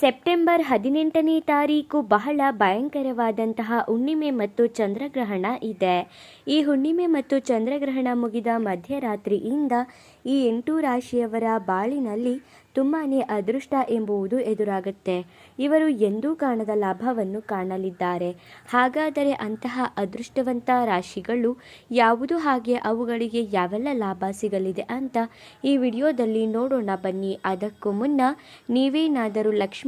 September ಹದಿನೆಂಟನೇ ತಾರೀಕು ಬಹಳ ಭಯಂಕರವಾದಂತಹ ಹುಣ್ಣಿಮೆ ಮತ್ತು ಚಂದ್ರಗ್ರಹಣ ಇದೆ. ಈ ಹುಣ್ಣಿಮೆ ಮತ್ತು ಚಂದ್ರಗ್ರಹಣ ಮುಗಿದ ಮಧ್ಯರಾತ್ರಿಯಿಂದ ಈ ಎಂಟು ರಾಶಿಯವರ ಬಾಳಿನಲ್ಲಿ ತುಂಬಾ ಅದೃಷ್ಟ ಎಂಬುವುದು ಎದುರಾಗುತ್ತೆ. ಇವರು ಎಂದೂ ಕಾಣದ ಲಾಭವನ್ನು ಕಾಣಲಿದ್ದಾರೆ. ಹಾಗಾದರೆ ಅಂತಹ ಅದೃಷ್ಟವಂತ ರಾಶಿಗಳು ಯಾವುದು ಹಾಗೆ ಅವುಗಳಿಗೆ ಯಾವೆಲ್ಲ ಲಾಭ ಸಿಗಲಿದೆ ಅಂತ ಈ ವಿಡಿಯೋದಲ್ಲಿ ನೋಡೋಣ ಬನ್ನಿ. ಅದಕ್ಕೂ ಮುನ್ನ ನೀವೇನಾದರೂ ಲಕ್ಷ್ಮೀ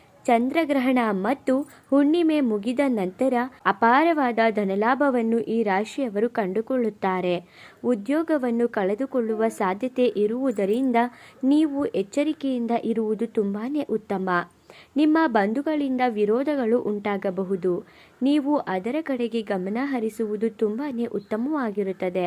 ಚಂದ್ರಗ್ರಹಣ ಮತ್ತು ಹುಣ್ಣಿಮೆ ಮುಗಿದ ನಂತರ ಅಪಾರವಾದ ಧನಲಾಭವನ್ನು ಈ ರಾಶಿಯವರು ಕಂಡುಕೊಳ್ಳುತ್ತಾರೆ. ಉದ್ಯೋಗವನ್ನು ಕಳೆದುಕೊಳ್ಳುವ ಸಾಧ್ಯತೆ ಇರುವುದರಿಂದ ನೀವು ಎಚ್ಚರಿಕೆಯಿಂದ ಇರುವುದು ತುಂಬಾ ಉತ್ತಮ. ನಿಮ್ಮ ಬಂಧುಗಳಿಂದ ವಿರೋಧಗಳು ಉಂಟಾಗಬಹುದು. ನೀವು ಅದರ ಕಡೆಗೆ ಗಮನ ಹರಿಸುವುದು ತುಂಬಾ ಉತ್ತಮವಾಗಿರುತ್ತದೆ.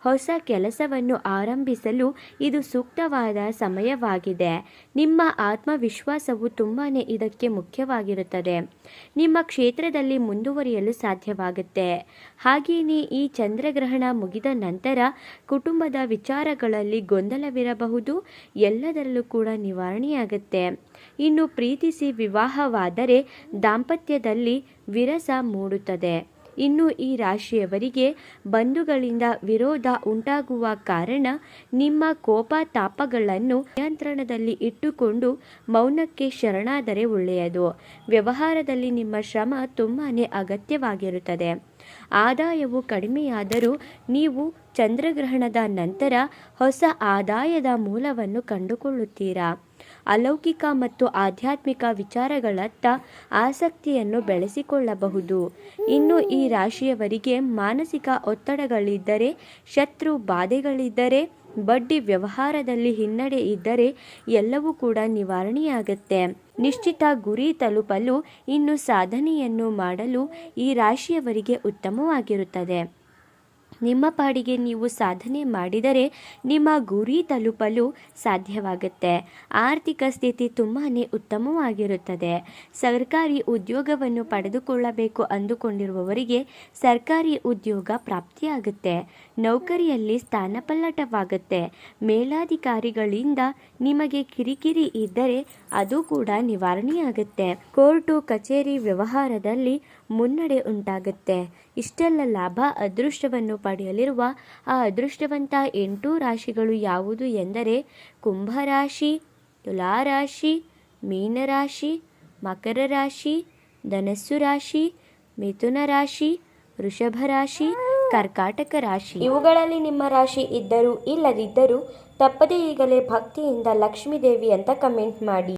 ಹೊಸ ಕೆಲಸವನ್ನು ಆರಂಭಿಸಲು ಇದು ಸೂಕ್ತವಾದ ಸಮಯವಾಗಿದೆ. ನಿಮ್ಮ ಆತ್ಮವಿಶ್ವಾಸವು ತುಂಬಾ ಇದಕ್ಕೆ ಮುಖ್ಯವಾಗಿರುತ್ತದೆ. ನಿಮ್ಮ ಕ್ಷೇತ್ರದಲ್ಲಿ ಮುಂದುವರಿಯಲು ಸಾಧ್ಯವಾಗುತ್ತೆ. ಹಾಗೆಯೇ ಈ ಚಂದ್ರಗ್ರಹಣ ಮುಗಿದ ನಂತರ ಕುಟುಂಬದ ವಿಚಾರಗಳಲ್ಲಿ ಗೊಂದಲವಿರಬಹುದು, ಎಲ್ಲದರಲ್ಲೂ ಕೂಡ ನಿವಾರಣೆಯಾಗುತ್ತೆ. ಇನ್ನು ಪ್ರೀತಿಸಿ ವಿವಾಹವಾದರೆ ದಾಂಪತ್ಯದಲ್ಲಿ ವಿರಸ ಮೂಡುತ್ತದೆ. ಇನ್ನು ಈ ರಾಶಿಯವರಿಗೆ ಬಂಧುಗಳಿಂದ ವಿರೋಧ ಉಂಟಾಗುವ ಕಾರಣ ನಿಮ್ಮ ಕೋಪ ತಾಪಗಳನ್ನು ನಿಯಂತ್ರಣದಲ್ಲಿ ಇಟ್ಟುಕೊಂಡು ಮೌನಕ್ಕೆ ಶರಣಾದರೆ ಒಳ್ಳೆಯದು. ವ್ಯವಹಾರದಲ್ಲಿ ನಿಮ್ಮ ಶ್ರಮ ತುಂಬಾ ಅಗತ್ಯವಾಗಿರುತ್ತದೆ. ಆದಾಯವು ಕಡಿಮೆಯಾದರೂ ನೀವು ಚಂದ್ರಗ್ರಹಣದ ನಂತರ ಹೊಸ ಆದಾಯದ ಮೂಲವನ್ನು ಕಂಡುಕೊಳ್ಳುತ್ತೀರಾ? ಅಲೌಕಿಕ ಮತ್ತು ಆಧ್ಯಾತ್ಮಿಕ ವಿಚಾರಗಳತ್ತ ಆಸಕ್ತಿಯನ್ನು ಬೆಳೆಸಿಕೊಳ್ಳಬಹುದು. ಇನ್ನು ಈ ರಾಶಿಯವರಿಗೆ ಮಾನಸಿಕ ಒತ್ತಡಗಳಿದ್ದರೆ, ಶತ್ರು ಬಾಧೆಗಳಿದ್ದರೆ, ಬಡ್ಡಿ ವ್ಯವಹಾರದಲ್ಲಿ ಹಿನ್ನಡೆ ಇದ್ದರೆ ಎಲ್ಲವೂ ಕೂಡ ನಿವಾರಣೆಯಾಗುತ್ತೆ. ನಿಶ್ಚಿತ ಗುರಿ ತಲುಪಲು, ಇನ್ನು ಸಾಧನೆಯನ್ನು ಮಾಡಲು ಈ ರಾಶಿಯವರಿಗೆ ಉತ್ತಮವಾಗಿರುತ್ತದೆ. ನಿಮ್ಮ ಪಾಡಿಗೆ ನೀವು ಸಾಧನೆ ಮಾಡಿದರೆ ನಿಮ್ಮ ಗುರಿ ತಲುಪಲು ಸಾಧ್ಯವಾಗುತ್ತೆ. ಆರ್ಥಿಕ ಸ್ಥಿತಿ ತುಂಬಾ ಉತ್ತಮವಾಗಿರುತ್ತದೆ. ಸರ್ಕಾರಿ ಉದ್ಯೋಗವನ್ನು ಪಡೆದುಕೊಳ್ಳಬೇಕು ಅಂದುಕೊಂಡಿರುವವರಿಗೆ ಸರ್ಕಾರಿ ಉದ್ಯೋಗ ಪ್ರಾಪ್ತಿಯಾಗುತ್ತೆ. ನೌಕರಿಯಲ್ಲಿ ಸ್ಥಾನಪಲ್ಲಟವಾಗುತ್ತೆ. ಮೇಲಾಧಿಕಾರಿಗಳಿಂದ ನಿಮಗೆ ಕಿರಿಕಿರಿ ಇದ್ದರೆ ಅದು ಕೂಡ ನಿವಾರಣೆಯಾಗುತ್ತೆ. ಕೋರ್ಟು, ಕಚೇರಿ ವ್ಯವಹಾರದಲ್ಲಿ ಮುನ್ನಡೆ ಉಂಟಾಗುತ್ತೆ. ಇಷ್ಟೆಲ್ಲ ಲಾಭ ಅದೃಷ್ಟವನ್ನು ಪಡೆಯಲಿರುವ ಆ ಅದೃಷ್ಟವಂತ ಎಂಟು ರಾಶಿಗಳು ಯಾವುದು ಎಂದರೆ ಕುಂಭರಾಶಿ ತುಲಾರಾಶಿ ಮೀನರಾಶಿ ಮಕರ ರಾಶಿ, ಧನಸ್ಸು ರಾಶಿ, ಮಿಥುನ ರಾಶಿ, ವೃಷಭ ರಾಶಿ, ಕರ್ಕಾಟಕ ರಾಶಿ. ಇವುಗಳಲ್ಲಿ ನಿಮ್ಮ ರಾಶಿ ಇದ್ದರೂ ಇಲ್ಲದಿದ್ದರೂ ತಪ್ಪದೇ ಈಗಲೇ ಭಕ್ತಿಯಿಂದ ಲಕ್ಷ್ಮೀ ದೇವಿ ಅಂತ ಕಮೆಂಟ್ ಮಾಡಿ.